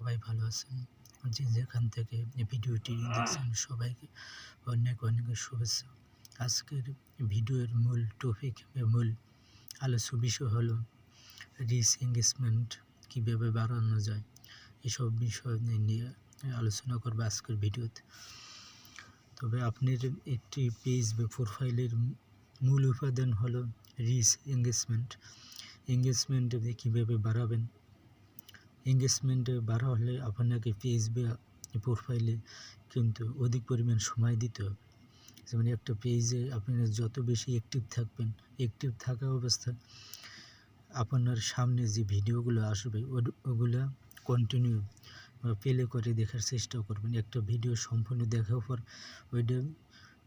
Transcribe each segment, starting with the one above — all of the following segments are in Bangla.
সবাই ভালো আছেন। যে যেখান থেকে ভিডিওটি দেখছেন সবাইকে অনেক অনেক শুভেচ্ছা। আজকের ভিডিওর মূল টপিক মূল আলোচ্য বিষয় হলো রিস এঙ্গেজমেন্ট কীভাবে বাড়ানো যায়, এসব বিষয় নিয়ে আলোচনা করব আজকের ভিডিওতে। তবে আপনার একটি পেজ বা প্রোফাইলের মূল উপাদান হলো রিস এঙ্গেজমেন্ট এঙ্গেজমেন্ট কীভাবে বাড়াবেন এঙ্গেজমেন্টে বাড়া হলে আপনাকে পেজ বা প্রোফাইলে কিন্তু অধিক পরিমাণ সময় দিতে হবে। যেমন একটা পেজে আপনি যত বেশি অ্যাক্টিভ থাকবেন অ্যাক্টিভ থাকা অবস্থায় আপনার সামনে যে ভিডিওগুলো আসবে ওগুলো কন্টিনিউ প্লে করে দেখার চেষ্টা করবেন। একটা ভিডিও সম্পূর্ণ দেখার পর ওইটা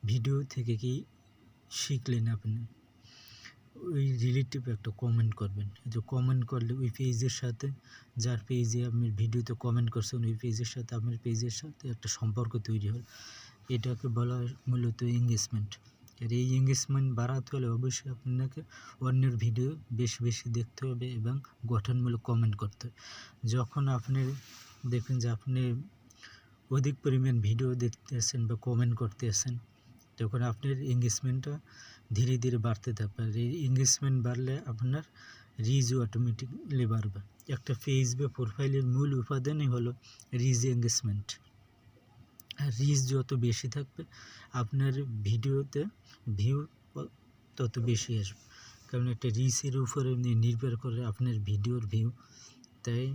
ভিডিও থেকে কি শিখলেন আপনি? ওই রিলেটিভ একটা কমেন্ট করবেন। যে কমেন্ট করলে ওই পেজের সাথে, যার পেজে আপনি ভিডিওতে কমেন্ট করছেন, ওই পেজের সাথে আপনার পেজের সাথে একটা সম্পর্ক তৈরি হয় এটাকে বলা হয় মূলত এঙ্গেজমেন্ট আর এই এঙ্গেজমেন্ট বাড়াতে হলে অবশ্যই আপনাকে অন্যের ভিডিও বেশি বেশি দেখতে হবে এবং গঠনমূলক কমেন্ট করতে হবে। যখন আপনি দেখবেন যে আপনি অধিক পরিমাণ ভিডিও দেখতে দেখতেছেন বা কমেন্ট করতে করতেছেন, তখন আপনার এঙ্গেজমেন্টটা ধীরে ধীরে বাড়তে থাকবে। আর এঙ্গেজমেন্ট বাড়লে আপনার রিজও অটোমেটিকলি বাড়বে। একটা বা প্রোফাইলের মূল উপাদানই হলো রিজ এঙ্গেজমেন্ট আর রিচ যত বেশি থাকবে, আপনার ভিডিওতে ভিউ তত বেশি আসবে। কারণ একটা রিচের উপরে নির্ভর করে আপনার ভিডিওর ভিউ তাই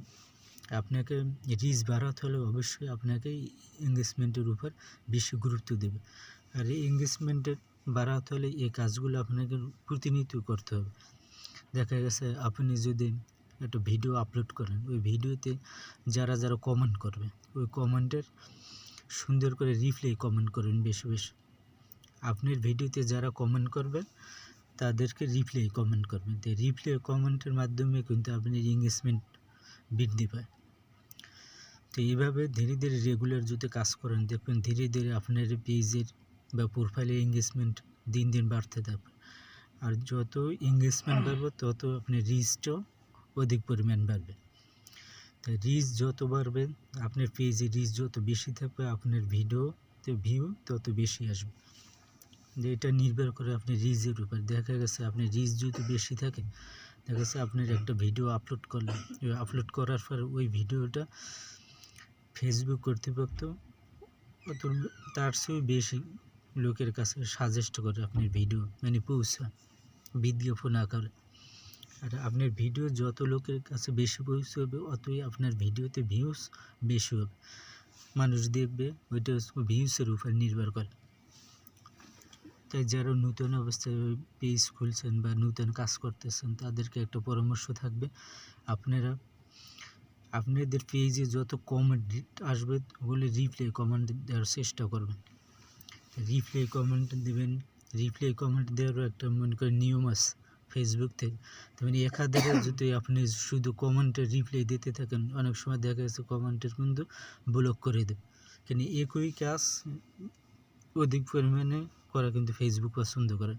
আপনাকে রিচ বাড়াতে হলে অবশ্যই আপনাকে এঙ্গেজমেন্টের উপর বেশি গুরুত্ব দেবে। আর এই এঙ্গেজমেন্টের বাড়াতে হলে এই কাজগুলো আপনাকে প্রতিনিয়ত করতে হবে। দেখা গেছে আপনি যদি একটা ভিডিও আপলোড করেন, ওই ভিডিওতে যারা যারা কমেন্ট করবে, ওই কমেন্টের সুন্দর করে রিপ্লাই কমেন্ট করবেন বেশি বেশি। আপনার ভিডিওতে যারা কমেন্ট করবেন তাদেরকে রিপ্লাই কমেন্ট করবেন তো রিপ্লাই কমেন্টের মাধ্যমে কিন্তু আপনার এঙ্গেজমেন্ট বৃদ্ধি পায়। তো এইভাবে ধীরে ধীরে রেগুলার যদি কাজ করেন, দেখবেন ধীরে ধীরে আপনার পেজের বা প্রোফাইলের এঙ্গেজমেন্ট দিন দিন বাড়তে থাকবে। আর যত এঙ্গেজমেন্ট বাড়বে তত আপনি রিচটাও অধিক পরিমাণ বাড়বে। তাই রিচ যত বাড়বে আপনার পেজে রিচ যত বেশি থাকবে আপনার ভিডিওতে ভিউ তত বেশি আসবে। যে এটা নির্ভর করে আপনি রিচের উপর। দেখা গেছে আপনি রিচ যদি বেশি থাকে দেখা গেছে আপনার একটা ভিডিও আপলোড করলেন। আপলোড করার পর ওই ভিডিওটা ফেসবুক কর্তৃপক্ষ তার চেয়েও বেশি লোকের কাছে সাজেস্ট করে আপনার ভিডিও মানে পৌঁছা বিজ্ঞাপন আকারে। আর আপনার ভিডিও যত লোকের কাছে বেশি পৌঁছবে অতই আপনার ভিডিওতে ভিউজ বেশি হবে। মানুষ দেখবে, ওইটা ভিউসের উপর নির্ভর করে। তাই যারা নূতন অবস্থায় পেজ খুলছেন বা নূতন কাজ করতেছেন, তাদেরকে একটা পরামর্শ থাকবে, আপনারা, আপনাদের পেজে যত কমেন্ট আসবে, ওগুলি রিপ্লাই কমেন্ট দেওয়ার চেষ্টা করবেন। রিপ্লাই কমেন্ট দেবেন রিপ্লাই কমেন্ট দেওয়ারও একটা মনে করেন নিয়ম আছে ফেসবুক থেকে তেমন একাধারে যদি আপনি শুধু কমেন্টে রিপ্লাই দিতে থাকেন অনেক সময় দেখা গেছে কমেন্টের কিন্তু ব্লক করে দেবে কিন্তু একই কাজ অধিক পরিমাণে করা কিন্তু ফেসবুক পছন্দ করে।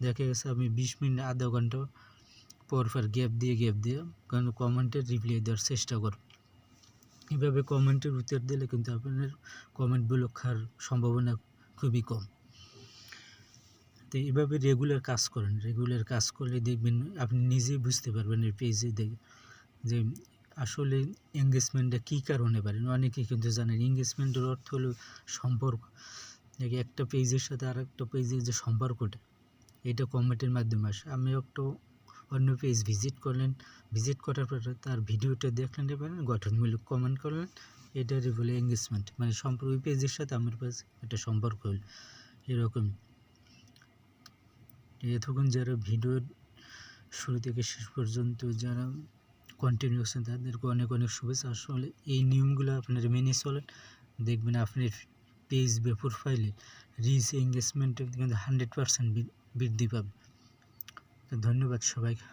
দেখা গেছে আমি বিশ মিনিট আধা ঘণ্টা পর পর গ্যাপ দিয়ে গ্যাপ দিয়ে কারণ কমেন্টের রিপ্লাই দেওয়ার চেষ্টা করব এভাবে কমেন্টের উত্তর দিলে কিন্তু আপনার কমেন্ট ব্লক খাওয়ার সম্ভাবনা খুবই কম। তো এইভাবে রেগুলার কাজ করেন। রেগুলার কাজ করলে দেখবেন আপনি নিজেই বুঝতে পারবেন এই পেজে দেখে যে আসলে এঙ্গেজমেন্টটা কী কারণে পারেন অনেকে কিন্তু জানেন এঙ্গেজমেন্টের অর্থ হলো সম্পর্ক। দেখি একটা পেজের সাথে আর একটা পেজের যে সম্পর্কটা, এটা কমেন্টের মাধ্যমে আসে। আমি একটু অন্য পেজ ভিজিট করলেন। ভিজিট করার পরে তার ভিডিওটা দেখলেন এবারে গঠনমূলক কমেন্ট করলেন। এটারই বলে এঙ্গেজমেন্ট মানে সম্পর্ক, ওই পেজের সাথে আমার কাছে একটা সম্পর্ক হল এরকমই এতক্ষণ যারা ভিডিওর শুরু থেকে শেষ পর্যন্ত যারা কন্টিনিউ আছেন তাদেরকে অনেক অনেক শুভেচ্ছা। আসলে এই নিয়মগুলো আপনারা মেনে চলেন। দেখবেন আপনার পেজ বা প্রোফাইলে রিচ এঙ্গেজমেন্টের কিন্তু হান্ড্রেড পারসেন্ট বৃদ্ধি পাবে। ধন্যবাদ সবাইকে।